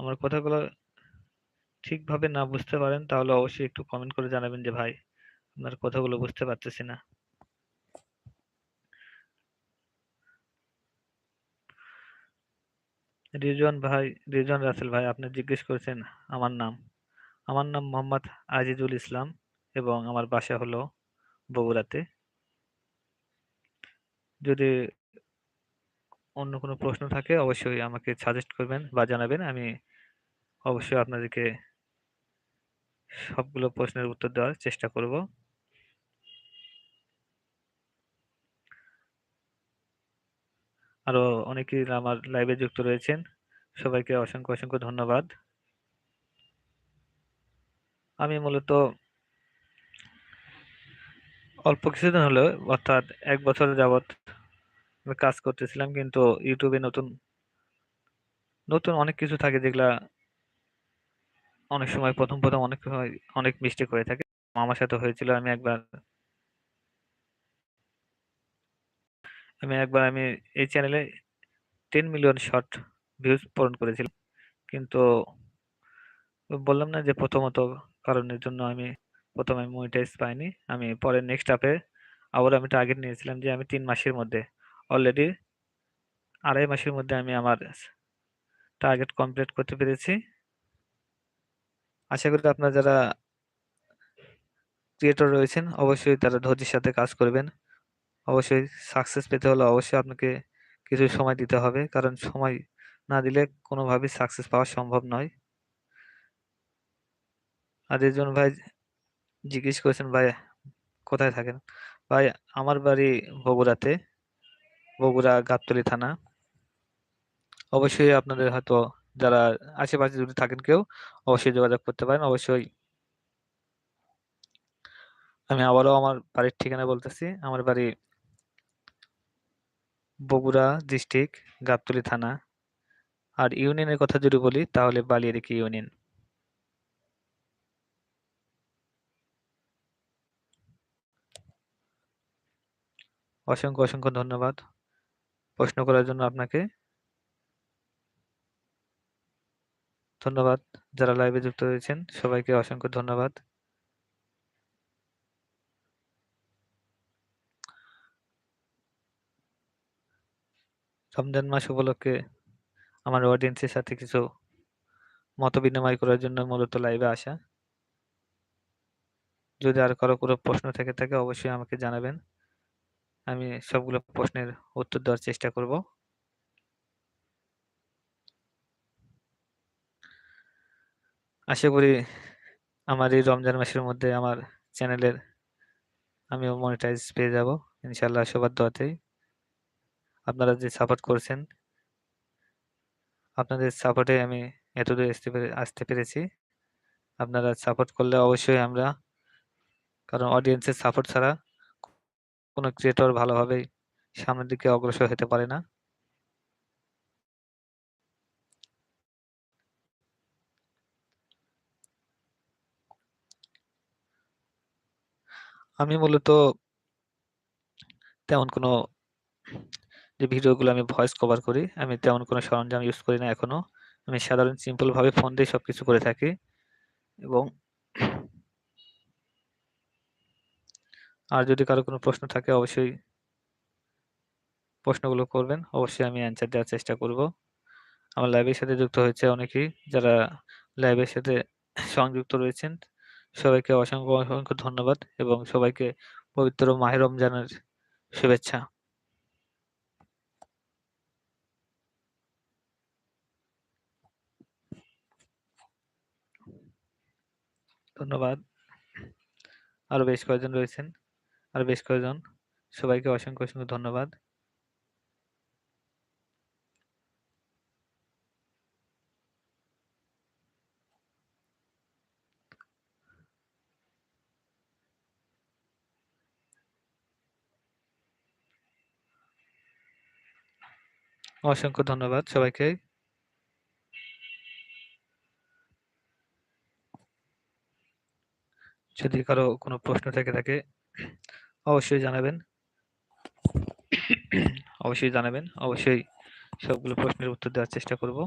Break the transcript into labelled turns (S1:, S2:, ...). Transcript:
S1: আমার কথাগুলো ঠিকভাবে না বুঝতে পারেন, তাহলে অবশ্যই একটু কমেন্ট করে জানাবেন যে, ভাই, আপনার কথাগুলো বুঝতে পারতেছি না। রিজওয়ান ভাই, রিজওয়ান রাসেল ভাই, আপনি জিজ্ঞেস করেছেন আমার নাম। আমার নাম মোহাম্মদ আজিজুল ইসলাম এবং আমার বাসা হলো বগুড়াতে। যদি অন্য কোনো প্রশ্ন থাকে, অবশ্যই আমাকে সাজেস্ট করবেন বা জানাবেন। আমি অবশ্যই আপনাদেরকে সবগুলো প্রশ্নের উত্তর দেওয়ার চেষ্টা করব। আরও অনেকেই আমার লাইভে যুক্ত রয়েছেন। সবাইকে অসংখ্য অসংখ্য ধন্যবাদ। আমি মূলত অল্প কিছুদিন হলো, অর্থাৎ এক বছর আমি কাজ করতেছিলাম, কিন্তু ইউটিউবে নতুন নতুন অনেক কিছু থাকে যেগুলা অনেক সময়, প্রথম প্রথম অনেক সময় অনেক মিস্টেক হয়ে থাকে। আমার সাথে হয়েছিল, আমি একবার আমি একবার, আমি এই চ্যানেলে টেন মিলিয়ন শর্ট ভিউজ পূরণ করেছিলাম। কিন্তু বললাম না যে প্রথমত কারণের জন্য আমি প্রথমে মনিটাইজ পাইনি। আমি পরে নেক্সট আপে আবার আমি টার্গেট নিয়েছিলাম যে আমি তিন মাসের মধ্যে অলরেডি আড়াই মাসের মধ্যে আমি আমার টার্গেট কমপ্লিট করতে পেরেছি। আশা করি আপনারা যারা ক্রিয়েটর রয়েছেন, অবশ্যই তারা ধৈর্যের সাথে কাজ করবেন। অবশ্যই সাকসেস পেতে হলে অবশ্যই আপনাকে কিছু সময় দিতে হবে, কারণ সময় না দিলে কোনোভাবেই সাকসেস পাওয়া সম্ভব নয়। আর রেজন ভাই জিজ্ঞেস করেছেন, ভাই, কোথায় থাকেন? ভাই, আমার বাড়ি বগুড়াতে। বগুড়া, গাবতলী থানা। অবশ্যই আপনাদের হয়তো যারা আশেপাশে যদি থাকেন কেউ অবশ্যই যোগাযোগ করতে পারেন। অবশ্যই আমি আবারও আমার বাড়ির ঠিকানা বলতেছি। আমার বাড়ি বগুড়া ডিস্ট্রিক্ট, গাবতলী থানা। আর ইউনিয়নের কথা যদি বলি, তাহলে বালিয়ারিকি ইউনিয়ন। অসংখ্য অসংখ্য ধন্যবাদ। প্রশ্ন করার জন্য আপনাকে। ধন্যবাদ। যারা লাইভে যুক্ত হয়েছেন সবাইকে অসংখ্য ধন্যবাদ। রমজান মাস উপলক্ষে আমার অডিয়েন্সের সাথে কিছু মত বিনিময় করার জন্য মূলত লাইভে আসা। যদি আর কারও কোনো প্রশ্ন থেকে থাকে, অবশ্যই আমাকে জানাবেন। আমি সবগুলো প্রশ্নের উত্তর দেওয়ার চেষ্টা করব। আশা করি আমার এই রমজান মাসের মধ্যে আমার চ্যানেলের আমিও মনিটাইজ পেয়ে যাব। ইনশাল্লাহ সবার দোয়াতেই আপনারা যে সাপোর্ট করছেন, আপনাদের সাপোর্টে আমি এতদূর আসতে পেরে, আসতে পেরেছি। আপনারা সাপোর্ট করলে অবশ্যই আমরা, কারণ অডিয়েন্সের সাপোর্ট ছাড়া কোনো ক্রিয়েটর ভালোভাবে সামনের দিকে অগ্রসর হতে পারে না। আমি মূলত তেমন কোনো যে ভিডিওগুলো আমি ভয়েস কভার করি, আমি তেমন কোনো সরঞ্জাম ইউজ করি না এখনও। আমি সাধারণ সিম্পল ভাবে ফোন দিয়ে সবকিছু করে থাকি এবং আর যদি কারও কোনো প্রশ্ন থাকে, অবশ্যই প্রশ্নগুলো করবেন। অবশ্যই আমি অ্যান্সার দেওয়ার চেষ্টা করব। আমার লাইভের সাথে যুক্ত হয়েছে অনেকেই যারা লাইভের সাথে সংযুক্ত রয়েছেন। সবাইকে অসংখ্য অসংখ্য ধন্যবাদ এবং সবাইকে পবিত্র মাহে রমজানের শুভেচ্ছা। ধন্যবাদ। আরও বেশ কয়েকজন রয়েছেন। আর বেশ কয়েকজন। সবাইকে অসংখ্য অসংখ্য ধন্যবাদ। অসংখ্য ধন্যবাদ সবাইকে। যদি কারও কোনো প্রশ্ন থেকে থাকে অবশ্যই জানাবেন। অবশ্যই জানাবেন। অবশ্যই সবগুলো প্রশ্নের উত্তর দেওয়ার চেষ্টা করব।